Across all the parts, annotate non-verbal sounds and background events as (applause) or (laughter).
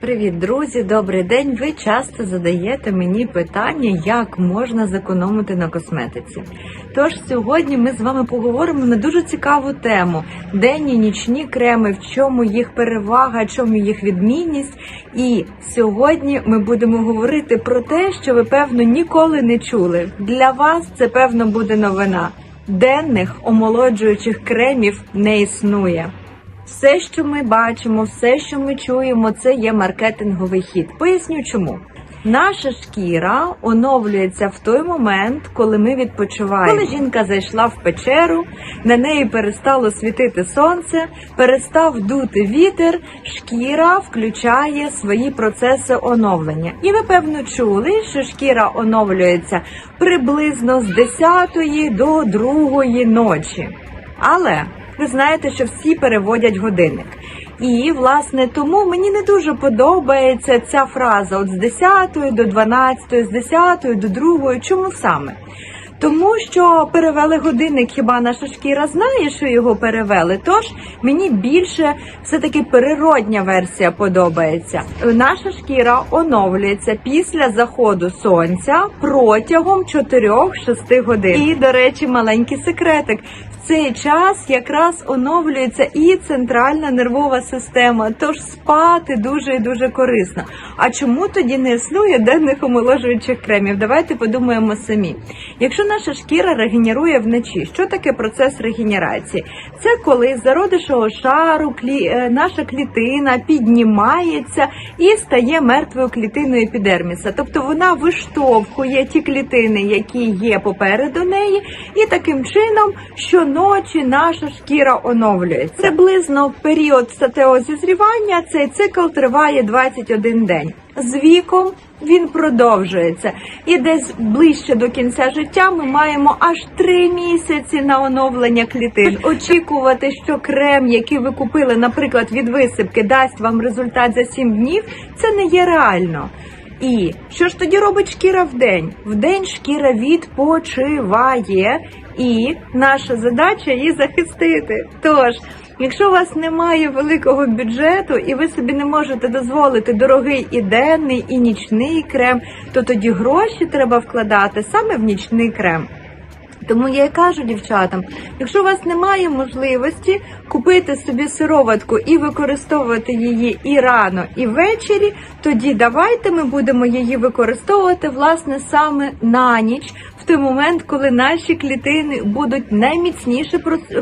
Привіт, друзі! Добрий день! Ви часто задаєте мені питання, як можна зекономити на косметиці. Тож сьогодні ми з вами поговоримо на дуже цікаву тему: денні нічні креми, в чому їх перевага, в чому їх відмінність. І сьогодні ми будемо говорити про те, що ви певно ніколи не чули. Для вас це певно буде новина. Денних омолоджуючих кремів не існує. Все, що ми бачимо, все, що ми чуємо, це є маркетинговий хід. Поясню чому. Наша шкіра оновлюється в той момент, коли ми відпочиваємо. Коли жінка зайшла в печеру, на неї перестало світити сонце, перестав дути вітер, шкіра включає свої процеси оновлення. І ви певно чули, що шкіра оновлюється приблизно з 10 до 2 ночі. Але ви знаєте, що всі переводять годинник. І, власне, тому мені не дуже подобається ця фраза от з 10 до 12, з 10 до 2. Чому саме? Тому що перевели годинник, хіба наша шкіра знає, що його перевели? Тож мені більше все-таки природня версія подобається. Наша шкіра оновлюється після заходу сонця протягом 4-6 годин. І, до речі, маленький секретик. В цей час якраз оновлюється і центральна нервова система, тож спати дуже і дуже корисно. А чому тоді не існує денних омоложуючих кремів? Давайте подумаємо самі. Якщо наша шкіра регенерує вночі, що таке процес регенерації? Це коли з зародишого шару клі... е, наша клітина піднімається і стає мертвою клітиною епідерміса. Тобто вона виштовхує ті клітини, які є попереду неї, і таким чином щоночі наша шкіра оновлюється. Приблизно період статеозізрівання цей цикл триває 21 день. З віком він продовжується, і десь ближче до кінця життя ми маємо аж три місяці на оновлення клітин. Очікувати, що крем, який ви купили, наприклад, від висипки, дасть вам результат за 7 днів, це не є реально. І що ж тоді робить шкіра в день? В день шкіра відпочиває, і наша задача її захистити. Тож. Якщо у вас немає великого бюджету і ви собі не можете дозволити дорогий і денний, і нічний крем, то тоді гроші треба вкладати саме в нічний крем. Тому я і кажу дівчатам, якщо у вас немає можливості купити собі сироватку і використовувати її і рано, і ввечері, тоді давайте ми будемо її використовувати власне саме на ніч, в той момент, коли наші клітини будуть найміцніше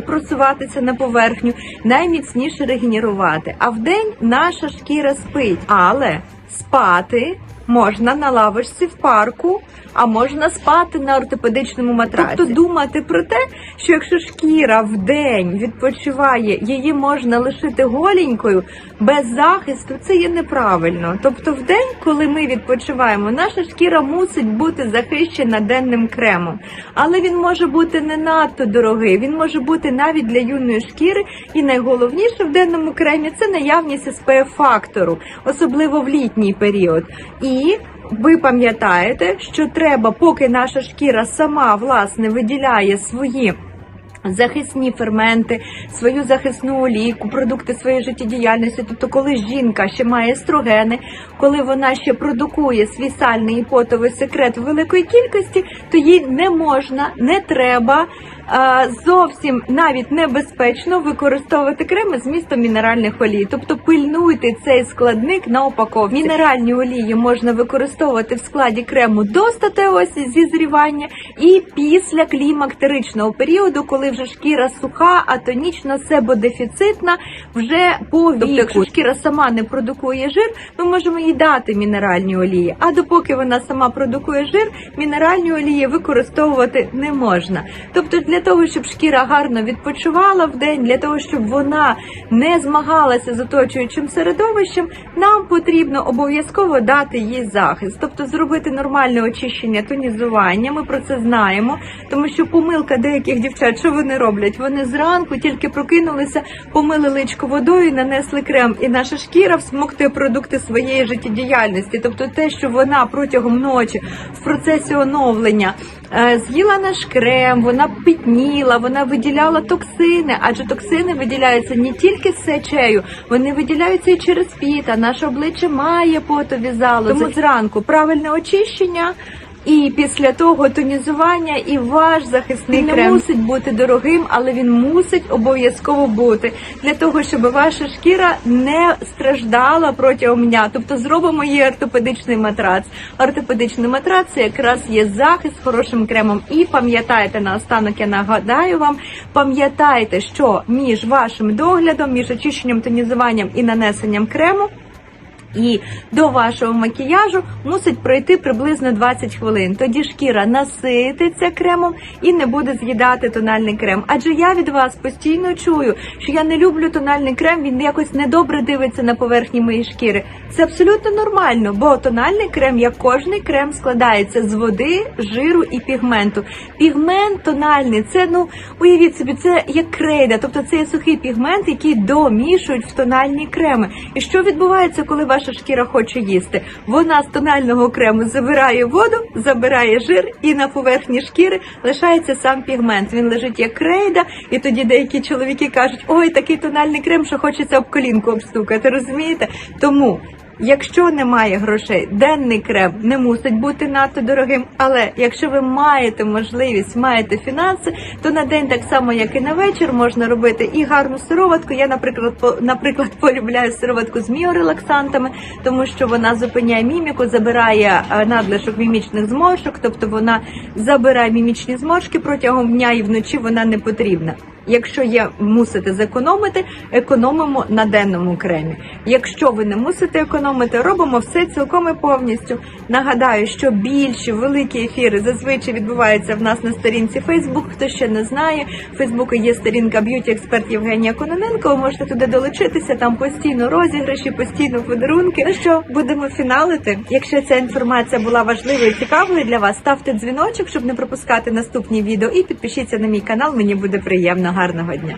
просуватися на поверхню, найміцніше регенерувати. А вдень наша шкіра спить, але спати можна на лавочці в парку, а можна спати на ортопедичному матраці. Тобто думати про те, що якщо шкіра в день відпочиває, її можна лишити голенькою без захисту, це є неправильно. Тобто, в день, коли ми відпочиваємо, наша шкіра мусить бути захищена денним кремом, але він може бути не надто дорогий. Він може бути навіть для юної шкіри, і найголовніше в денному кремі це наявність SPF фактору, особливо в літній період. І ви пам'ятаєте, що треба, поки наша шкіра сама власне виділяє свої. Захисні ферменти, свою захисну олійку, продукти своєї життєдіяльності. Тобто, коли жінка ще має естрогени, коли вона ще продукує свій сальний і потовий секрет в великої кількості, то їй не можна, не треба зовсім навіть небезпечно використовувати креми з містом мінеральних олій. Тобто пильнуйте цей складник на упаковці. Мінеральні олії можна використовувати в складі крему до статевості зізрівання і після клімактеричного періоду, коли вже шкіра суха, а тонічно себодефіцитна, вже по віку. Тобто, якщо шкіра сама не продукує жир, ми можемо їй дати мінеральні олії. А допоки вона сама продукує жир, мінеральні олії використовувати не можна. Тобто, для того, щоб шкіра гарно відпочивала в день, для того, щоб вона не змагалася з оточуючим середовищем, нам потрібно обов'язково дати їй захист, тобто зробити нормальне очищення, тонізування. Ми про це знаємо, тому що помилка деяких дівчат, що вони роблять? Вони зранку тільки прокинулися, помили личко водою, нанесли крем, і наша шкіра всмоктує продукти своєї життєдіяльності, тобто те, що вона протягом ночі в процесі оновлення е, з'їла наш крем, вона пітніла, вона виділяла токсини, адже токсини виділяються не тільки з сечею, вони виділяються і через піт, а наше обличчя має потові залози. Тому зранку правильне очищення. І після того тонізування і ваш захисний Він не мусить бути дорогим, але він мусить обов'язково бути для того, щоб ваша шкіра не страждала протягом дня. Тобто зробимо її ортопедичний матрац. Ортопедичний матрац це якраз є захист з хорошим кремом. І пам'ятайте наостанок, я нагадаю вам, пам'ятайте, що між вашим доглядом, між очищенням, тонізуванням і нанесенням крему. І до вашого макіяжу мусить пройти приблизно 20 хвилин. Тоді шкіра насититься кремом і не буде з'їдати тональний крем. Адже я від вас постійно чую, що я не люблю тональний крем, він якось недобре дивиться на поверхні моєї шкіри. Це абсолютно нормально, бо тональний крем, як кожний крем, складається з води, жиру і пігменту. Пігмент тональний це ну уявіть собі, це як крейда, тобто це сухий пігмент, який домішують в тональні креми. І що відбувається, коли ваша шкіра хоче їсти? Вона з тонального крему забирає воду, забирає жир, і на поверхні шкіри лишається сам пігмент. Він лежить як крейда, і тоді деякі чоловіки кажуть: ой, такий тональний крем, що хочеться об колінку обстукати. Розумієте? Тому. Якщо немає грошей, денний крем не мусить бути надто дорогим. Але якщо ви маєте можливість, маєте фінанси, то на день так само, як і на вечір, можна робити і гарну сироватку. Я, наприклад, по, наприклад, (laughs) полюбляю сироватку з міорелаксантами, тому що вона зупиняє міміку, забирає е, надлишок мімічних зморшок, тобто вона забирає мімічні зморшки протягом дня і вночі вона не потрібна. Якщо є мусите зекономити, економимо на денному кремі. Якщо ви не мусите економити, робимо все цілком і повністю. Нагадаю, що більші великі ефіри зазвичай відбуваються в нас на сторінці Facebook. Хто ще не знає, в Фейсбуку є сторінка б'юті експерт Євгенія Кононенко. Ви можете туди долучитися. Там постійно розіграші, постійно подарунки. Ну що, будемо фіналити. Якщо ця інформація була важливою і цікавою для вас, ставте дзвіночок, щоб не пропускати наступні відео, і підпишіться на мій канал. Мені буде приємно. Гарного дня.